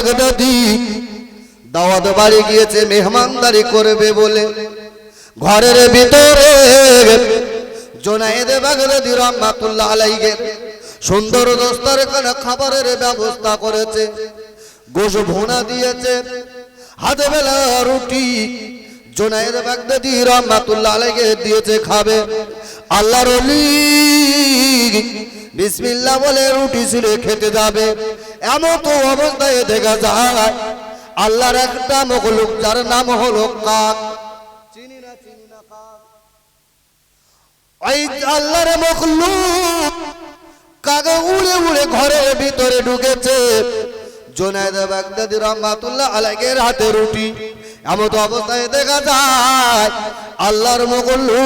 বাগদাদি দাওয়াত বাড়ি গিয়েছে, মেহমানদারি করবে বলে। ঘরের ভিতরে বাগদাদি রহমাতুল্লাহ সুন্দর দস্তারখানা খাবারের ব্যবস্থা করেছে। ভুনা দিয়েছে। হাতে বেলা রুটি জোনায়েদ বাগদাদি রহমাতুল্লাহ দিয়েছে, খাবে। আল্লাহর অলি বিসমিল্লাহ বলে রুটি ছিঁড়ে খেতে যাবে। এমন তো অবস্থায় দেখা যায় আল্লাহর একটা মখলুক যার নাম হলো কাক। চিনি না চিনি না কাক। ওই আল্লাহর মখলুক কাকে উড়ে উড়ে ঘরের ভিতরে ঢুকেছে। জোনায়দ বাগদাদি রহমাতুল্লাহ আলাইকের হাতে রুটি। এমন অবস্থায় দেখা যায়, আল্লাহর মগল্লু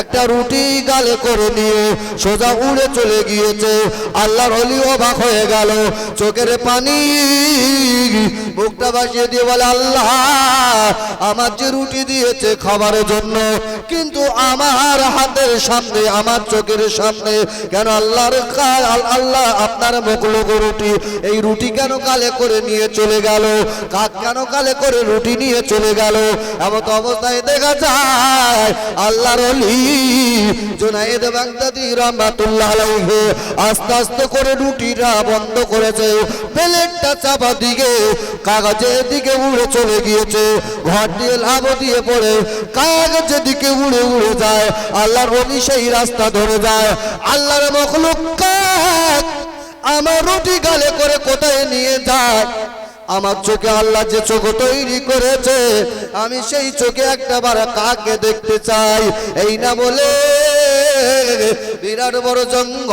একটা রুটি গালে করে নিয়ে সোজা উড়ে চলে গিয়েছে। আল্লাহর অলি অবাক হয়ে গেল, চোখের পানি মুখটা বাসিয়ে দিয়ে বলে, আল্লাহ, আমার যে রুটি দিয়েছে খাবারের জন্য, কিন্তু আমার হাতের সামনে, আমার চোখের সামনে কেন আল্লাহর আল্লাহ, আপনার মুখলোক রুটি, এই রুটি কেন কালে করে নিয়ে চলে গেল, কাক কেন কালে করে রুটি নিয়ে চলে গেল। এমন তো অবস্থায় দেখা যায়, আল্লাহর জোনায়েদ বাগদাদি রহমাতুল্লাহ আলাইহি আস্তে আস্তে করে রুটিটা বন্ধ করেছে। প্লেটটা চাপা দিকে কাগজের দিকে উড়ে চলে গিয়েছে। ঘর দিয়ে লাভ দিয়ে পড়ে কাগজের দিকে উড়ে উড়ে যায়। আল্লাহর অলি সেই রাস্তা ধরে যায়। আল্লাহর মখলুক আমার রুটি গালে করে কোথায় নিয়ে যায়? আমার চোখে আল্লাহ যে চোখ তৈরি করেছে, আমি সেই চোখে একটা বার কাকে দেখতে চাই? এই না বলে বিরাট বড় জঙ্গল।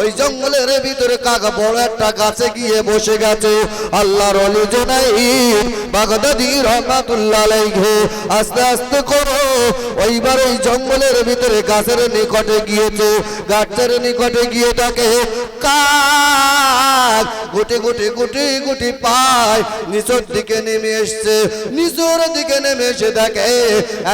ওই জঙ্গলের ভিতরে কাক বড় একটা গাছে গিয়ে বসে গেছে। আল্লাহর অলি বাগদাদি রহমাতুল্লাহ আলাইহি। আস্তে আস্তে করো ওইবার ওই জঙ্গলের ভিতরে গাছের নিকটে গিয়েছে। গাছের নিকটে গিয়ে তাকে কাক গুটি গুটি গুটি গুটি পায়। নিচের দিকে নেমে এসছে। নিচের দিকে নেমে এসে দেখে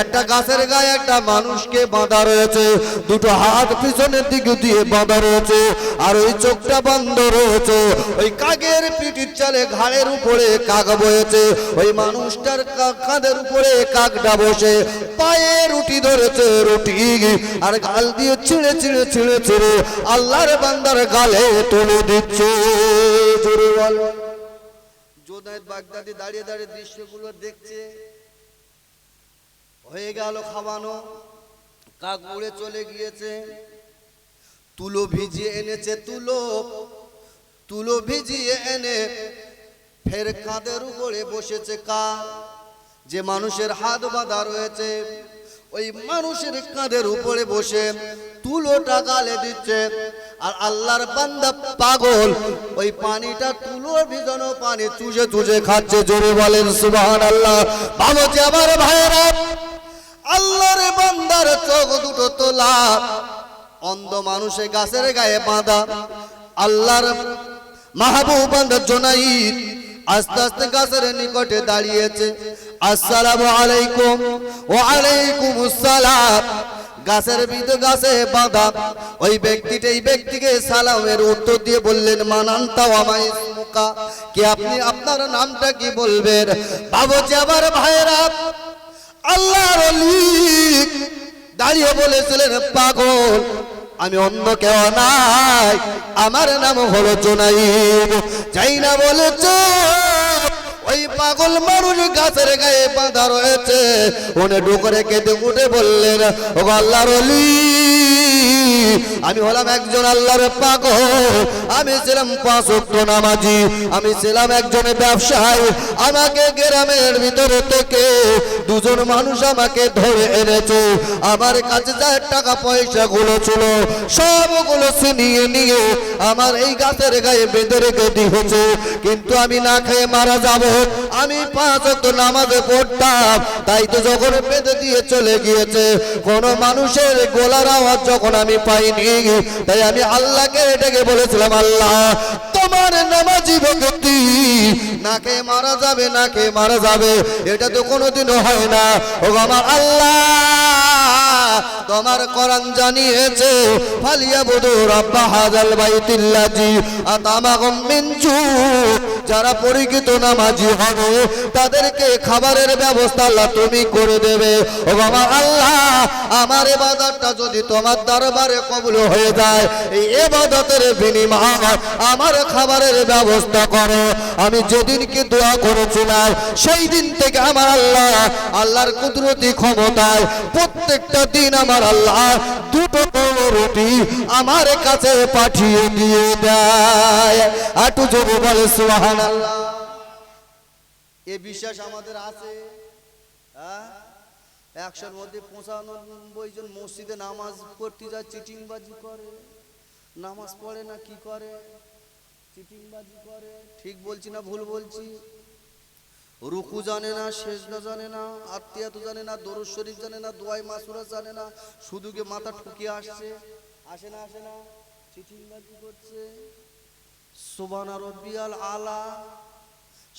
একটা গাছের গায়ে একটা মানুষকে বাঁধা রয়েছে। দুটো হাত পিছনের দিকে দিয়ে বাঁধা রয়েছে, আর ওই চোখটা বন্ধ রয়েছে। ওই কাকের পিঠির চালে ঘাড়ের উপরে কাক বয়েছে, ওই মানুষটার কাঁধের উপরে কাকটা বসে। পায়ে রুটি ধরেছে রুটি, আর গাল দিয়ে ছিঁড়ে ছিঁড়ে ছিঁড়ে ছিঁড়ে আল্লাহর বান্দার গালে তুলে দিচ্ছে। দাঁড়িয়ে দাঁড়িয়ে দৃশ্যগুলো দেখছে। হয়ে গেল খাওয়ানো। কাক উড়ে চলে গিয়েছে। তুলো ভিজিয়ে এনেছে তুলো তুলো ভিজিয়ে এনে ফের কাঁধের উপরে বসেছে কা যে মানুষের হাত বাঁধা রয়েছে, ওই মানুষের কাঁধের উপরে বসে তুলোটা গালে দিচ্ছে। আর আল্লাহর বান্দা পাগল, ওই পানিটা তুলো ভিজানো পানি চুষে চুষে খাচ্ছে। জোরে বলেন সুবহান আল্লাহ যে আমার ভাইয়েরা আল্লাহর বান্দার চোখ দুটো তোলা। অন্ধ মানুষে গাছের গায়ে বাঁধা। আল্লাহর মাহবুব বান্দা জোনাইদ আস্তে আস্তে গাছের নিকটে দাঁড়িয়েছে। আসসালামু আলাইকুম ওয়া আলাইকুম আসসালাম গাছের ভিতর গাছে বাঁধা। ওই ব্যক্তিটা এই ব্যক্তিকে সালামের উত্তর দিয়ে বললেন মানান্তা আমায় মুকা কি আপনি আপনার নামটা কি বলবেন? বাবুজি আবার ভাইরা আল্লাহর দাঁড়িয়ে বলেছিলেন, পাগল, আমি অন্য কেউ নাই, আমার নাম হলো জোনাইব যাই না বলেছে, ওই পাগল মানুষ গাছের গায়ে বাঁধা রয়েছে। উনি ডুকরে কেটে উঠে বললেন ও আল্লাহর আমি হলাম একজন আল্লাহর পাগল আমি ছিলাম পাঁচ ওয়াক্ত নামাজি, আমি ছিলাম একজন ব্যবসায়ী। আমাকে গ্রামের ভিতরে থেকে দুজন মানুষ আমাকে ধরে এনেছে। আমার কাছে যা টাকা পয়সা গুলো ছিল, সবগুলো ছিনিয়ে নিয়ে আমার এই গাছের গায়ে বেঁধে রেখে দিয়েছে। কিন্তু আমি না খেয়ে মারা যাব, আমি পাঁচ ওয়াক্ত নামাজে পড়তাম। তাই তো যখন বেঁধে দিয়ে চলে গিয়েছে, কোন মানুষের গোলার আওয়াজ যখন আমি পাইনি, তাই আমি আল্লাহকে এটাকে বলেছিলাম আল্লাহ তো তোমার নামাজি ভক্তি নাকে মারা যাবে নাকে মারা যাবে, এটা তো কোনোদিনও হয় না। ও আমার আল্লাহ, তোমার কোরআন জানিয়েছে, ফালিয়া বুদু রাব্বা হাজাল বাইতিল্লাজি আতামাগুম মিন জু। যারা পরিচিত নামাজি হবে, তাদেরকে খাবারের ব্যবস্থা আল্লাহ তুমি করে দেবে। ও আমার আল্লাহ, আমার এবাদতটা যদি তোমার দরবারে কবুল হয়ে যায়, এই এবাদতের বিনিময় আমার খাবারের ব্যবস্থা করো। আমি যেদিনকে দোয়া করেছিলাম সেই দিন থেকে আমার আল্লাহ, আল্লাহর কুদরতি ক্ষমতায় প্রত্যেকটা দিন আমার আল্লাহ দুটো রুটি আমার কাছে পাঠিয়ে দিয়ে দেয়। আটু যদি বলে সুহান এ বিশ্বাস আমাদের আছে? একশোর মধ্যে পঁচানব্বই জন মসজিদে নামাজ পড়তে যায়, চিটিংবাজি করে। নামাজ পড়ে না কি করে? চিটিংবাজি করে। ঠিক বলছি না ভুল বলছি? রুকু জানে না সেজদা জানে না আত্মীয়াত জানে না দরুদ শরীফ জানে না দোয়াই মাসুরা জানে না শুধু গিয়ে মাথা ঠুকিয়ে আসছে। আসে না আসে না চিটিংবাজি করছে। সুবানা রব্বিয়াল আলা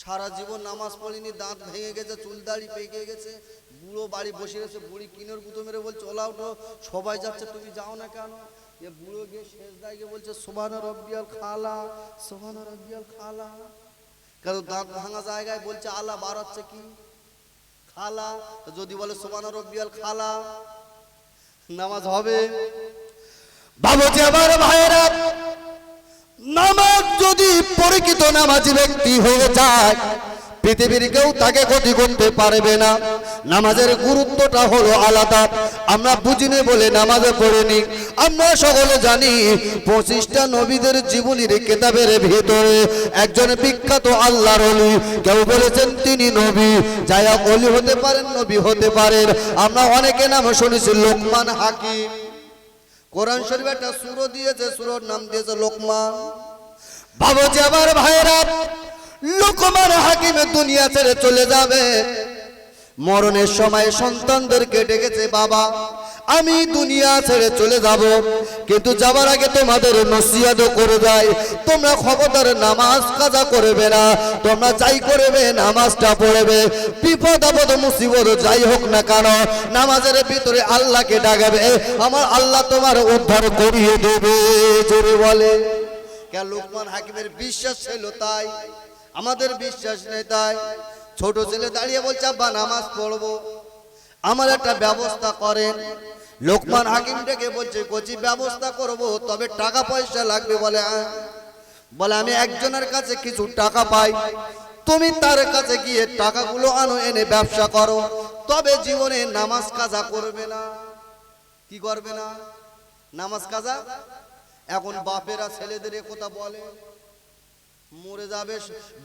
সারা জীবন নামাজ পড়িনি দাঁত ভেঙে গেছে চুল দাড়ি পেকে গেছে বুড়ো বাড়ি বসে গেছে বুড়ি কিনোর গুঁতো মেরে বলছে ওলা উঠো সবাই যাচ্ছে তুমি যাও না কেন? এ বুড়ো গিয়ে শেষ দায় বলছে সোবানা রব্বিয়াল খালা সোবানা রব্বিয়াল খালা। কারণ দাঁত ভাঙা জায়গায় বলছে আলা বার হচ্ছে কি? খালা যদি বলে সোবানা রব্বিয়াল খালা, নামাজ হবে। বাবুজি আমার ভাইয়েরা, নামাজ যদি পরিচিত নামাজি ব্যক্তি হয়ে যায় পৃথিবীর কেউ তাকে ক্ষতি করতে পারবে না। নামাজের গুরুত্বটা হলো আলাদা। আমরা বুঝিনি বলে নামাজে পড়িনি। আমরা সকলে জানি পঁচিশটা নবীদের জীবনীর কেতাবের ভিতরে একজন বিখ্যাত আল্লাহর অলি। কেউ বলেছেন তিনি নবী। যাই অলি হতে পারেন, নবী হতে পারেন। আমরা অনেকে নাম শুনেছি, লোকমান হাকিম। কোরআন শরীফ একটা সুরো দিয়েছে, সুরোর নাম দিয়েছে লোকমান। ভাবো যে আমার ভাইরা লোকমান হাকিমে দুনিয়া ছেড়ে চলে যাবে। মরণের সময় সন্তানদের সন্তানদেরকে ডেকেছে, বাবা, আমি দুনিয়া ছেড়ে চলে যাব, কিন্তু যাবার আগে তোমাদের নসিয়াদ করে যায় তোমরা খবরদার নামাজ কাজা করবে না, তোমরা যাই করবে নামাজটা পড়বে। বিপদ, আপদ, মুসিবত যাই হোক না কেন, নামাজের ভিতরে আল্লাহকে ডাকাবে। আমার আল্লাহ তোমার উদ্ধার করিয়ে দেবে। বলে। কেন লোকমান হাকিমের বিশ্বাস ছিল তাই? আমাদের বিশ্বাস নেই তাই। ছোট ছেলে দাঁড়িয়ে বলছে, আব্বা, নামাজ পড়ব। আমার একটা ব্যবস্থা করেন। লোকমান হাকিম ডেকে বলছে, কচি, ব্যবস্থা করব, তবে টাকা পয়সা লাগবে বলে। বলে, আমি একজনের কাছে কিছু টাকা পাই। তুমি তার কাছে গিয়ে টাকাগুলো আনো, এনে ব্যবসা করো। তবে জীবনে নামাজ কাজা করবে না। কি করবে না? নামাজ কাজা? এখন বাপেরা ছেলেদের কথা বলে। মরে যাবে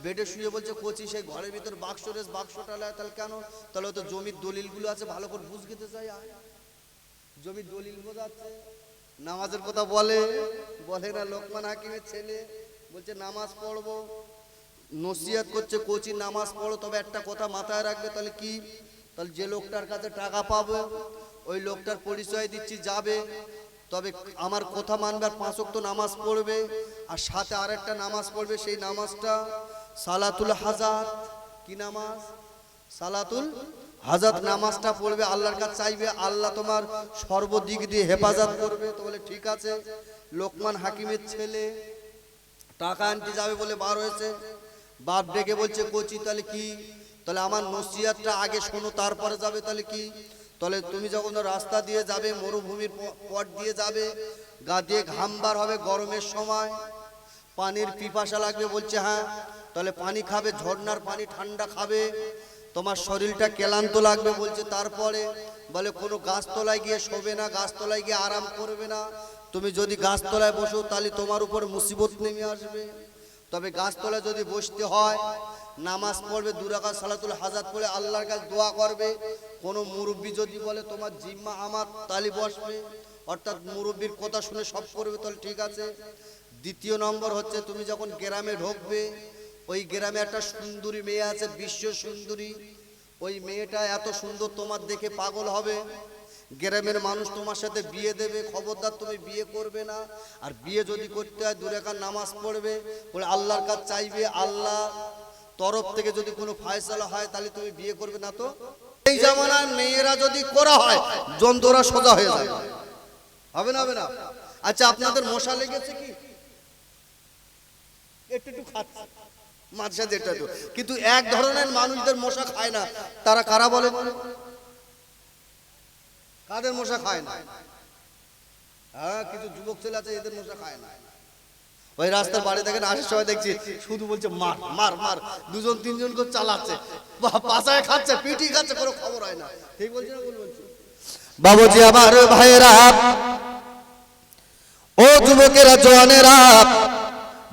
বেডে শুয়ে বলছে, কোচি সেই ঘরের ভিতর বাক্স রেস, বাক্সটা লায় তাহলে কেন? তাহলে তো জমির দলিলগুলো আছে, ভালো করে বুঝ খেতে চাই। জমির দলিল বোঝাচ্ছে, নামাজের কথা বলে বলে না, লোকমান হাকিমের ছেলে, বলছে, নামাজ পড়ব। নসিহত করছে, কোচি, নামাজ পড়ো, তবে একটা কথা মাথায় রাখবে, তাহলে কি? তাহলে যে লোকটার কাছে টাকা পাবো, ওই লোকটার পরিচয় দিচ্ছি, যাবে। তবে আমার কথা মানবার পাঁচ ওয়াক্ত নামাজ পড়বে, আর সাথে আর একটা নামাজ পড়বে, সেই নামাজটা সালাতুল হাজার কি নামাজ? সালাতুল হাজাত নামাজটা পড়বে, আল্লাহর কাছে চাইবে, আল্লাহ তোমার সর্বদিক দিয়ে হেফাজত করবে। তো বলে, ঠিক আছে। লোকমান হাকিমের ছেলে টাকা আনতে যাবে বলে বার হয়েছে। বাপ ডেকে বলছে, কোচি, তাহলে কি? তাহলে আমার নসিহাতটা আগে শোনো, তারপরে যাবে, তাহলে কি? তাহলে তুমি যখন রাস্তা দিয়ে যাবে, মরুভূমির প- পথ দিয়ে যাবে, গা দিয়ে ঘাম বার হবে গরমের সময়, পানির পিপাসা লাগবে বলছে হ্যাঁ তাহলে পানি খাবে, ঝর্ণার পানি ঠান্ডা খাবে, তোমার শরীরটা ক্লান্ত লাগবে বলছে, তারপরে বলে, কোনো গাছতলায় গিয়ে শোবে না, গাছতলায় গিয়ে আরাম করবে না, তুমি যদি গাছতলায় বসো তাহলে তোমার উপর মুসিবত নেমে আসবে, তবে গাছতলায় যদি বসতে হয় নামাজ পড়বে দুরাকা সালাতুল হাজাত পড়ে আল্লাহর কাছে দোয়া করবে। কোনো মুরব্বী যদি বলে, তোমার জিম্মা আমার তালি বসবে। অর্থাৎ মুরব্বীর কথা শুনে সব করবে, তাহলে ঠিক আছে। দ্বিতীয় নম্বর হচ্ছে, তুমি যখন গ্রামে ঢুকবে, ওই গ্রামে একটা সুন্দরী মেয়ে আছে, বিশ্ব সুন্দরী। ওই মেয়েটা এত সুন্দর, তোমার দেখে পাগল হবে। গ্রামের মানুষ তোমার সাথে বিয়ে দেবে, খবরদার তুমি বিয়ে করবে না। আর বিয়ে যদি করতে হয় দুরেকার নামাজ পড়বে। পড়ে আল্লাহর কাছে চাইবে, আল্লাহ তরফ থেকে যদি কোনো ফায়সালা হয়, তাহলে তুমি বিয়ে করবে না তো? এই জামানার মেয়েরা যদি করা হয় যন্ত্ররা সোজা হয়ে যাবে। হবে না হবে না? আচ্ছা আপনাদের মশা লেগেছে কি? একটু একটু খাচ্ছে। মাঝে একটু। কিন্তু এক ধরনের মানুষদের মশা খায় না। তারা কারা বলে? কাদের মশা খায় না? হ্যাঁ কিছু যুবক ছেলে আছে, এদের মশা খায় না। ওই রাস্তার বাড়ি দেখেন, আসার সময় দেখছি শুধু বলছে, মার মার মার। দুজন, তিনজন করে চালাচ্ছে। পাশায় খাচ্ছে পিটি খাচ্ছে, কোনো খবর হয় না। ঠিক বলছি না বলছি বাবুজি, আমার ভাইয়েরা, ও যুবকেরা, জওয়ানেরা,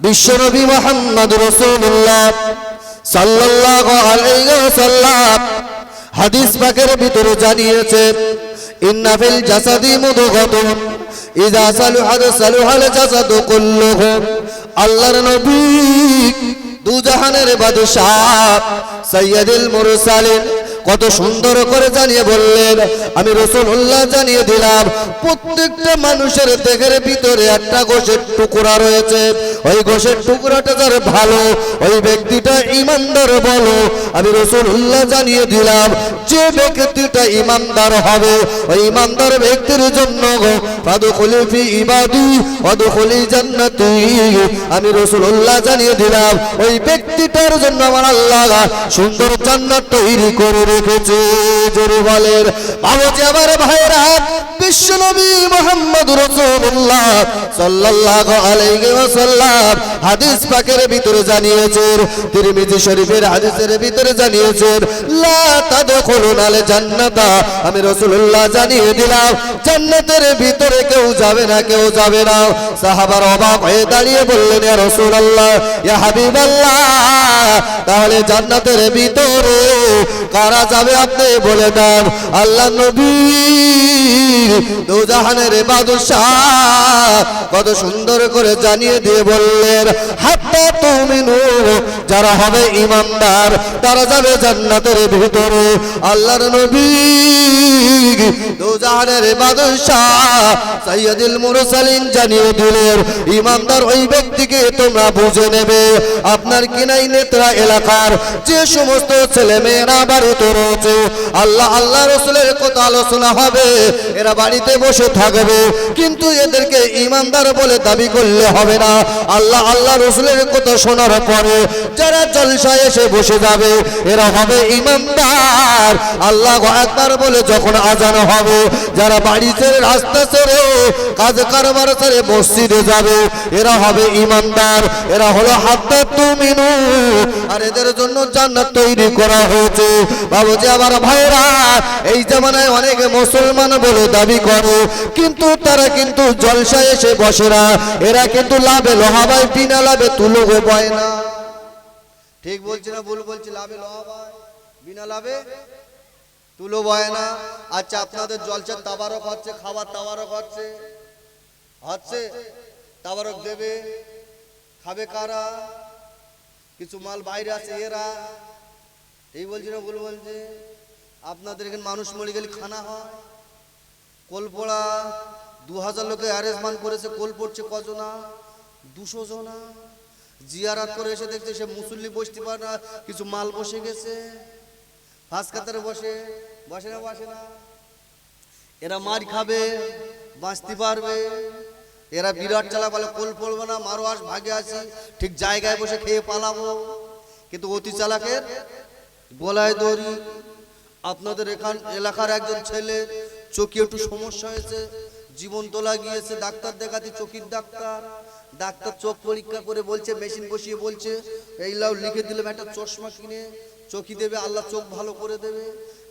বিশ্বনবী মোহাম্মদ রসুল্লাহ সাল্লাল্লাহু আলাইহি ওয়াসাল্লাম হাদিস পাকের ভিতরে জানিয়েছে, ইন্না ফিল জাসাদি মুদগাতুন ইযা জাসাদু কুল্লুহু আল্লাহর নবী দুজাহানের বাদশাহ সৈয়দুল মুরসালিন কত সুন্দর করে জানিয়ে বললেন, আমি রসুল্লাহ জানিয়ে দিলাম, প্রত্যেকটা মানুষের দেহের ভিতরে একটা গোশের টুকরা রয়েছে। ওই গোশের টুকরাটা যার ভালো, ওই ব্যক্তিটা ইমানদার বলো আমি রসুল্লাহ জানিয়ে দিলাম, যে ব্যক্তিটা ইমানদার হবে, ওই ইমানদার ব্যক্তির জন্য ফি ইবাদি ওয়াদুখুলি জান্নাতি। আমি রসুল্লাহ জানিয়ে দিলাম, ওই ব্যক্তিটার জন্য আমার আল্লাহ সুন্দর জান্নাত তৈরি করে রেখেছে জোরে বলেন বাবুজি আমার ভাইরা বিশ্বনবী মোহাম্মদ রাসূলুল্লাহ সাল্লাল্লাহু আলাইহি ওয়াসাল্লাম হাদিস পাকের ভিতরে জানিয়েছেন, তিরমিজি শরীফের হাদিসের ভিতরে জানিয়েছেন, লা তাদখুলুন আল জান্নাতা। আমি রাসূলুল্লাহ জানিয়ে দিলাম, জান্নাতের ভিতরে কেউ যাবে না, কেউ যাবে না। সাহাবার অবাক হয়ে দাঁড়িয়ে বললেন, ইয়া রাসূলুল্লাহ, ইয়া হাবিবাল্লাহ, তাহলে জান্নাতের ভিতরে কারা যাবে আপনি বলে দেন? আল্লাহ নবী দুজাহানের বাদশাহ, কত সুন্দর করে জানিয়ে দিয়ে বললেন, হাত্তা তুমিনু, যারা হবে ইমানদার, তারা যাবে জান্নাতের ভিতরে। আল্লাহর নবী দুজাহানের বাদশাহ সৈয়দুল মুরসালিন জানিয়ে দিলেন, ইমানদার ওই ব্যক্তিকে তোমরা বুঝে নেবে, আপনার কিনাই নেত্রা এলাকার যে সমস্ত ছেলে মেয়েরা বাড়িতে রয়েছে, আল্লাহ আল্লাহ রসুলের কথা আলোচনা হবে, এরা বাড়িতে বসে থাকবে। কিন্তু এদেরকে ইমানদার বলে দাবি করলে হবে না। আল্লাহ আল্লাহ রসুলের কথা শোনার পরে যারা জলসায় এসে বসে যাবে, এরা হবে ইমানদার। আল্লাহ একবার বলে যখন আজানো হবে, যারা বাড়ি ছেড়ে রাস্তা ছেড়ে, কাজ কারবার ছেড়ে মসজিদে যাবে, এরা হবে ইমানদার। এরা হলো হাত্তা তুমিনু আর এদের জন্য জান্নাত তৈরি করা হয়েছে। বাবুজি আবার ভাইরা এই জামানায় অনেক মুসলমান বলে দাবি করে, কিন্তু তারা কিন্তু জলসায় এসে বসে না। এরা কিন্তু লাভে লোহাবাই বিনা লাভে তুলো বয় না। ঠিক বলছি না ভুল বলছি? লাভে লোহাবাই বিনা লাভে তুলো বয় না। আচ্ছা আপনাদের জলসার তাবারক হচ্ছে, খাবার তাবারক হচ্ছে? হচ্ছে? তাবারক দেবে? খাবে কারা? কিছু মাল বাইরে আছে, এরা। এই বলছি না, ভুল বলছে। আপনাদের এখানে মানুষ মরে গেলে খানা হয়। কোলপোড়া দু হাজার লোকে অ্যারেঞ্জমেন্ট করেছে, কল পড়ছে কজনা? দুশো জনা। জিয়ারাত করে এসে দেখছে সে মুসল্লি বসতে পারে না, কিছু মাল বসে গেছে। ফাঁস কাতারে বসে বসে না বসে না। এরা মার খাবে, বাঁচতে পারবে। এরা বিরাট চালা বলে, কোল পড়ব না, মারো আস ভাগে আসি ঠিক জায়গায় বসে খেয়ে পালাবো। কিন্তু অতি চালাকের বলায় দড়ি। আপনাদের এখান, এলাকার একজন ছেলে, চোখে একটু সমস্যা হয়েছে, জীবন তোলা গিয়েছে, ডাক্তার দেখাতে চোখের ডাক্তার। ডাক্তার চোখ পরীক্ষা করে বলছে, মেশিন বসিয়ে বলছে, এই লাউ লিখে দিলাম একটা চশমা কিনে চোখি দেবে, আল্লাহ চোখ ভালো করে দেবে।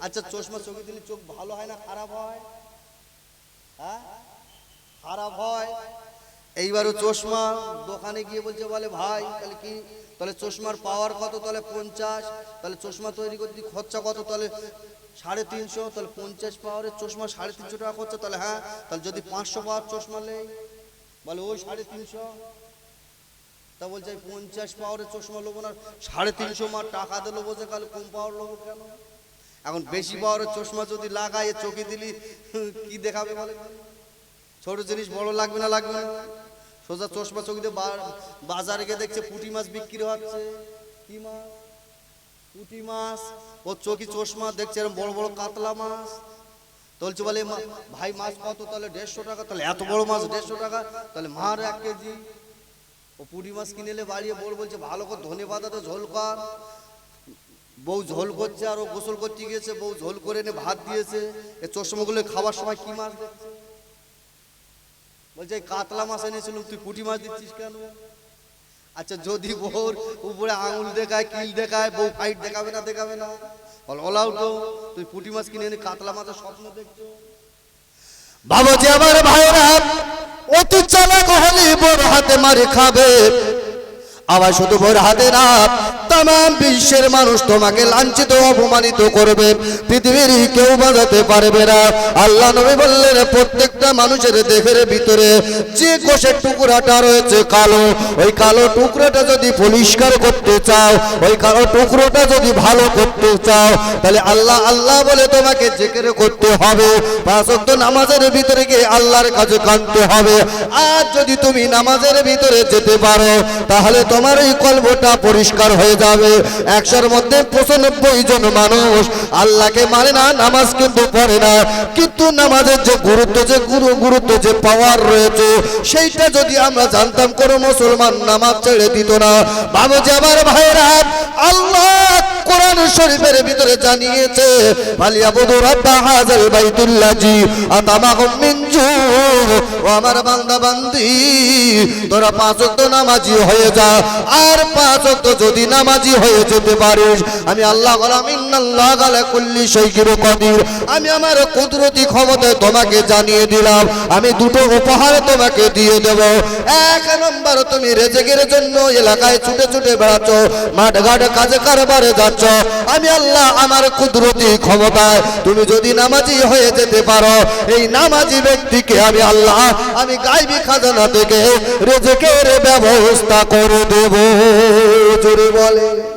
আচ্ছা চশমা চোখে দিলে চোখ ভালো হয় না, খারাপ হয়? হ্যাঁ? খারাপ হয়। এইবারও চশমা দোকানে গিয়ে বলছে, বলে, ভাই, তাহলে কি? তাহলে চশমার পাওয়ার কত? তাহলে পঞ্চাশ। তাহলে চশমা তৈরি করতে খরচা কত? তাহলে সাড়ে তিনশো। তাহলে পঞ্চাশ পাওয়ারের চশমা সাড়ে তিনশো টাকা খরচা। তাহলে হ্যাঁ তাহলে যদি পাঁচশো পাওয়ার চশমা নেই, বলে, ওই সাড়ে তিনশো। তা বলছে এই পঞ্চাশ পাওয়ারের চশমা নেব না, সাড়ে তিনশো মার টাকা নেব যে, কালে কম পাওয়ার নেব কেন? এখন বেশি পাওয়ারের চশমা যদি লাগায় চোখে দিলি, কি দেখাবে বলে? ছোট জিনিস বড় লাগবে না লাগবে না। সোজা চশমা চোখে বাজারে গিয়ে দেখছে পুঁটি মাছ বিক্রি হচ্ছে। কি মাছ? পুঁটি মাছ। ও চোখি চশমা, দেখছে এরকম বড় বড় কাতলা মাছ। বলছে বলে ভাই, মাছ কত? তাহলে দেড়শো টাকা। তাহলে এত বড় মাছ, দেড়শো টাকা। তাহলে মার এক কেজি। ও পুঁটি মাছ কিনে এলে বাড়িয়ে বল, বলছে, ভালো করে ধনে পাতাতে ঝোল কর। বউ ঝোল করছে আর ও গোসল করতে গিয়েছে। বউ ঝোল করে এনে ভাত দিয়েছে। এ চশমাগুলো খাবার সময় কি মাছ দেখছে? বলছে কাতলা মাছ এনেছিলাম তুই পুঁটি মাছ দিচ্ছিস কেন? আচ্ছা যদি বউর উপরে আঙুল দেখায়, কিল দেখায়, বউ ফাইট দেখাবে না দেখাবে না? বল আউট তুই পুঁটি মাছ কিনে এনে কাতলা মাছের স্বপ্ন দেখছ? বাবাজি আমার ভাইরা অতি চালাক হলে বড় হাতে মারি খাবে। আবার শুধু বোর হাতে না তাম বিশ্বের মানুষ তোমাকে লাঞ্ছিত, অপমানিত করবে। পৃথিবীর কেউ বাজাতে পারবে না। আল্লাহ নবী বললেন, প্রত্যেকটা মানুষের দেহের ভিতরে যে কোষের টুকরাটা রয়েছে কালো, ওই কালো টুকরোটা যদি পরিষ্কার করতে চাও, ওই কালো টুকরোটা যদি ভালো করতে চাও, তাহলে আল্লাহ আল্লাহ বলে তোমাকে জেকেরে করতে হবে। পাঁচ ওয়াক্ত নামাজের ভিতরে গিয়ে আল্লাহর কাছে কাঁদতে হবে। আর যদি তুমি নামাজের ভিতরে যেতে পারো, তাহলে তোমার এই কল্পটা পরিষ্কার হয়ে যাবে। একশোর মধ্যে পঁচানব্বই জন মানুষ আল্লাহকে মানে না, নামাজ কিন্তু পড়ে না। কিন্তু নামাজের যে গুরুত্ব, যে গুরু গুরুত্ব, যে পাওয়ার রয়েছে, সেইটা যদি আমরা জানতাম, কোনো মুসলমান নামাজ ছেড়ে দিত না। বাবুজি আমার ভাইরা আল্লাহ কোরআন শরীফের ভিতরে জানিয়েছে ফালিয়াবুদু রাব্বা হাযাল বাইতুল্লাজি আতামাহুম ও আমার বান্দা বান্দি, তোরা পাঁচ নামাজি হয়ে যা। আর পাঁচ ওয়াক্ত যদি নামাজি হয়ে যেতে পারিস, আমি আল্লাহ কুল্লি শাইইন কাদির। আমি আমার কুদরতি ক্ষমতায় তোমাকে জানিয়ে দিলাম, আমি দুটো উপহার তোমাকে দিয়ে দেব। এক নম্বর, তুমি রেজেকের জন্য এলাকায় ছুটে ছুটে বেড়াচ্ছ মাঠ ঘাট কাজে কারবারে যাচ্ছ। আমি আল্লাহ আমার কুদরতি ক্ষমতায় তুমি যদি নামাজি হয়ে যেতে পারো, এই নামাজি ব্যক্তিকে আমি আল্লাহ, আমি গাইবি খাজানা থেকে রেজেকের ব্যবস্থা করে দেব জোরে বলে।